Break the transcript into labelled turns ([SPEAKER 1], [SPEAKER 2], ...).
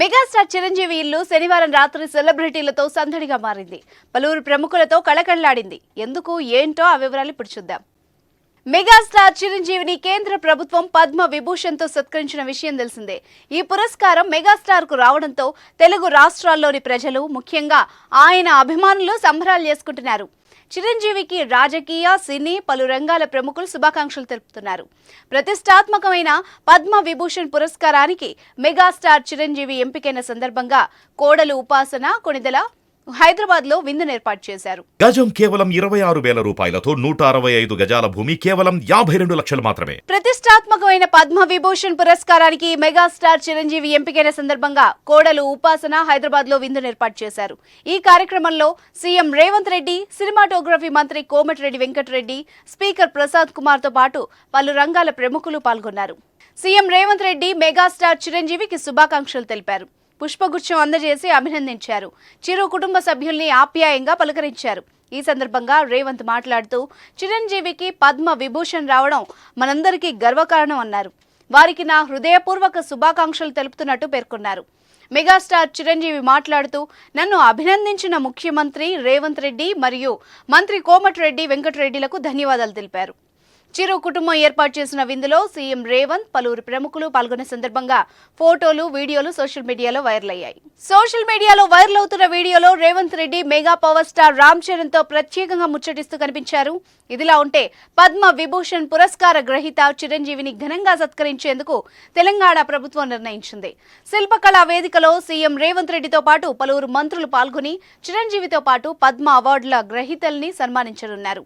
[SPEAKER 1] Megastar Chiranjeevi ఇల్లు శనివారం రాత్రి సెలబ్రిటీలతో సందడిగా మారింది. పలువురు ప్రముఖులతో కళకళ్ళాడింది. ఎందుకు ఏంటో ఆ వివరాలు ఇప్పుడు చూద్దాం. మెగాస్టార్ చిరంజీవిని కేంద్ర ప్రభుత్వం పద్మ విభూషణ్తో సత్కరించిన విషయం తెలిసిందే. ఈ పురస్కారం మెగాస్టార్కు రావడంతో తెలుగు రాష్ట్రాల్లోని ప్రజలు ముఖ్యంగా ఆయన అభిమానులు సంబరాలు చేసుకుంటున్నారు. చిరంజీవికి రాజకీయ సినీ పలు రంగాల ప్రముఖులు శుభాకాంక్షలు తెలుపుతున్నారు. ప్రతిష్టాత్మకమైన పద్మ విభూషణ్ పురస్కారానికి మెగాస్టార్ చిరంజీవి ఎంపికైన సందర్భంగా కోడలు ఉపాసన కొణిదల హైదరాబాద్లో విందును ఏర్పాటు చేశారు.
[SPEAKER 2] గజం కేవలం ఇరవై ఆరు వేల రూపాయలతో నూట అరవై ఐదు గజాల భూమి కేవలం యాభై రెండు లక్షలు మాత్రమే.
[SPEAKER 1] ప్రతిష్టాత్మకమైన పద్మ విభూషణ్ పురస్కారానికి మెగాస్టార్ చిరంజీవి ఎంపికైన సందర్భంగా కోడలు ఉపాసన హైదరాబాద్లో విందును ఏర్పాటు చేశారు. ఈ కార్యక్రమంలో సీఎం రేవంత్ రెడ్డి సినిమాటోగ్రఫీ మంత్రి కోమటిరెడ్డి వెంకటరెడ్డి స్పీకర్ ప్రసాద్ కుమార్తో పాటు పలు రంగాల ప్రముఖులు పాల్గొన్నారు. సీఎం రేవంత్ రెడ్డి మెగాస్టార్ చిరంజీవికి శుభాకాంక్షలు తెలిపారు. పుష్పగుచ్చం అందజేసి అభినందించారు. చిరు కుటుంబ సభ్యుల్ని ఆప్యాయంగా పలకరించారు. ఈ సందర్భంగా రేవంత్ మాట్లాడుతూ చిరంజీవికి పద్మ విభూషణ్ రావడం మనందరికీ గర్వకారణం అన్నారు. వారికి నా హృదయపూర్వక శుభాకాంక్షలు తెలుపుతున్నట్టు పేర్కొన్నారు. మెగాస్టార్ చిరంజీవి మాట్లాడుతూ నన్ను అభినందించిన ముఖ్యమంత్రి రేవంత్ రెడ్డి మరియు మంత్రి కోమటిరెడ్డి వెంకటరెడ్డిలకు ధన్యవాదాలు తెలిపారు. చిరు కుటుంబం ఏర్పాటు చేసిన విందులో సీఎం రేవంత్ పలువురు ప్రముఖులు పాల్గొన్న సందర్భంగా ఫోటోలు వీడియోలు సోషల్ మీడియాలో వైరల్ అయ్యాయి. సోషల్ మీడియాలో వైరల్ అవుతున్న వీడియోలో Revanth Reddy mega power star Ram చరణ్తో ప్రత్యేకంగా ముచ్చటిస్తూ కనిపించారు. ఇదిలా ఉంటే పద్మ విభూషణ్ పురస్కార గ్రహీత చిరంజీవిని ఘనంగా సత్కరించేందుకు తెలంగాణ ప్రభుత్వం నిర్ణయించింది. శిల్పకళా వేదికలో సీఎం రేవంత్ రెడ్డితో పాటు పలువురు మంత్రులు పాల్గొని చిరంజీవితో పాటు పద్మ అవార్డుల గ్రహీతల్ని సన్మానించనున్నారు.